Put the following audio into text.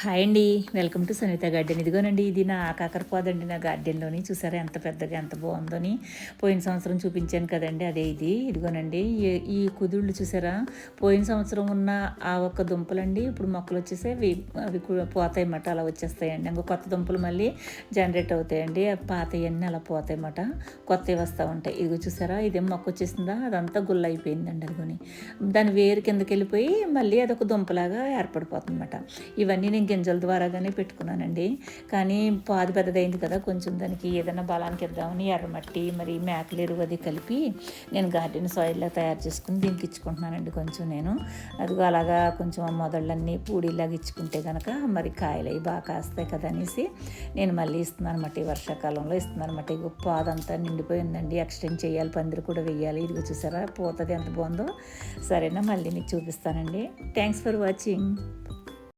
Hi అండి. Welcome to Sanitha garden. ఇదిగోనండి ఇది నా కాకరపోదండి నా గార్డెన్లోని. చూసారా ఎంత పెద్దగా ఎంత బాగుందని. పోయిన సంవత్సరం చూపించాను కదండి అదే ఇది. ఇదిగోనండి ఈ- ఈ కుదుళ్ళు చూసారా? పోయిన సంవత్సరం ఉన్న ఆ ఒక్క దుంపలండి ఇప్పుడు మొక్కలు వచ్చేసి అవి అవి పోతాయన్నమాట అలా వచ్చేస్తాయండి. ఇంకా కొత్త దుంపలు మళ్ళీ జనరేట్ అవుతాయండి. ఆ పాతవన్నీ అలా పోతాయి అన్నమాట. కొత్తవి వస్తూ ఉంటాయి. ఇదిగో చూసారా ఇదేం మొక్క వచ్చేసిందా? అదంతా గుల్ల అయిపోయిందండి అదిగోని. దాని వేరు కిందకి వెళ్ళిపోయి మళ్ళీ అదొక దుంపలాగా ఏర్పడిపోతుంది అనమాట ఇవన్నీ నేను గింజల ద్వారాగానే పెట్టుకున్నానండి. కానీ పాది పెద్దదైంది కదా కొంచెం దానికి ఏదైనా బలానికి ఇద్దామని ఎర్రమట్టి మరి మేకలు ఎరువు అది కలిపి నేను గార్డెన్ సాయిల్లా తయారు చేసుకుని దీనికి ఇచ్చుకుంటున్నానండి కొంచెం నేను. అదిగో అలాగా కొంచెం మొదళ్ళన్నీ పూడిలాగా ఇచ్చుకుంటే కనుక మరి కాయలు అవి బాగా కాస్తాయి కదా అనేసి నేను మళ్ళీ ఇస్తున్నాను అనమాట ఈ వర్షాకాలంలో ఇస్తున్నాను అనమాట ఇగో పాదంతా నిండిపోయిందండి. ఎక్స్టెండ్ చేయాలి పందిరి కూడా వెయ్యాలి ఇదిగో చూసారా పోతుంది ఎంత బాగుందో. సరేనా మళ్ళీ మీకు చూపిస్తానండి. Thanks for watching